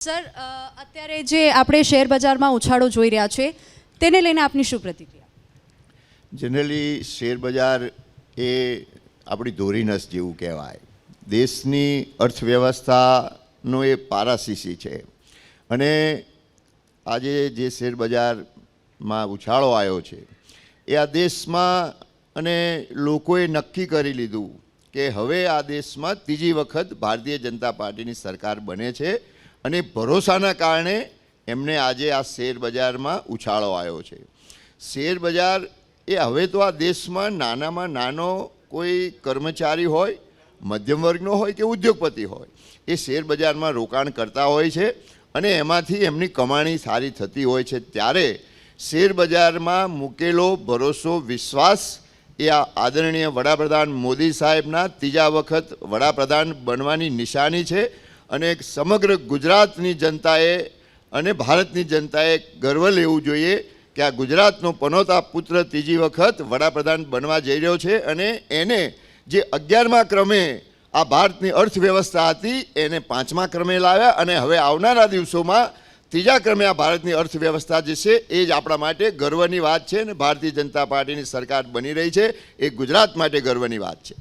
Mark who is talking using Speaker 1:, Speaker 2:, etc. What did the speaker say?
Speaker 1: Sir અત્યારે જે આપણે શેર બજારમાં ઉછાળો જોઈ રહ્યા છે, તેને લઈને આપની શું પ્રતિક્રિયા?
Speaker 2: જનરલી શેર બજાર એ આપણી ધોરીનસ જેવું કહેવાય. દેશની અર્થવ્યવસ્થાનો એ પારાશીશી છે. અને આજે જે શેર બજારમાં ઉછાળો આવ્યો છે, એ આ દેશમાં અને લોકોએ નક્કી કરી લીધું કે હવે આ દેશમાં ત્રીજી વખત ભારતીય જનતા પાર્ટીની સરકાર બને છે. અને ભરોસાના કારણે એમને આજે આ શેર બજારમાં ઉછાળો આવ્યો છે. શેર બજાર એ હવે તો આ દેશમાં નાનામાં નાનો કોઈ કર્મચારી હોય, મધ્યમ વર્ગનો હોય કે ઉદ્યોગપતિ હોય, એ શેર બજારમાં રોકાણ કરતા હોય છે અને એમાંથી એમની કમાણી સારી થતી હોય છે. ત્યારે શેર બજારમાં મૂકેલો ભરોસો, વિશ્વાસ એ આ આદરણીય વડાપ્રધાન મોદી સાહેબના ત્રીજા વખત વડાપ્રધાન બનવાની નિશાની છે. અને સમગ્ર ગુજરાતની જનતાએ અને ભારતની જનતાએ ગર્વ લેવું જોઈએ કે આ ગુજરાતનો પનોતા પુત્ર ત્રીજી વખત વડાપ્રધાન બનવા જઈ રહ્યો છે અને એને જે અગિયારમા ક્રમે આ ભારતની અર્થવ્યવસ્થા હતી, એને પાંચમા ક્રમે લાવ્યા અને હવે આવનારા દિવસોમાં ત્રીજા ક્રમે આ ભારતની અર્થવ્યવસ્થા જે છે, એ જ આપણા માટે ગર્વની વાત છે અને ભારતીય જનતા પાર્ટીની સરકાર બની રહી છે. એ ગુજરાત માટે ગર્વની વાત છે.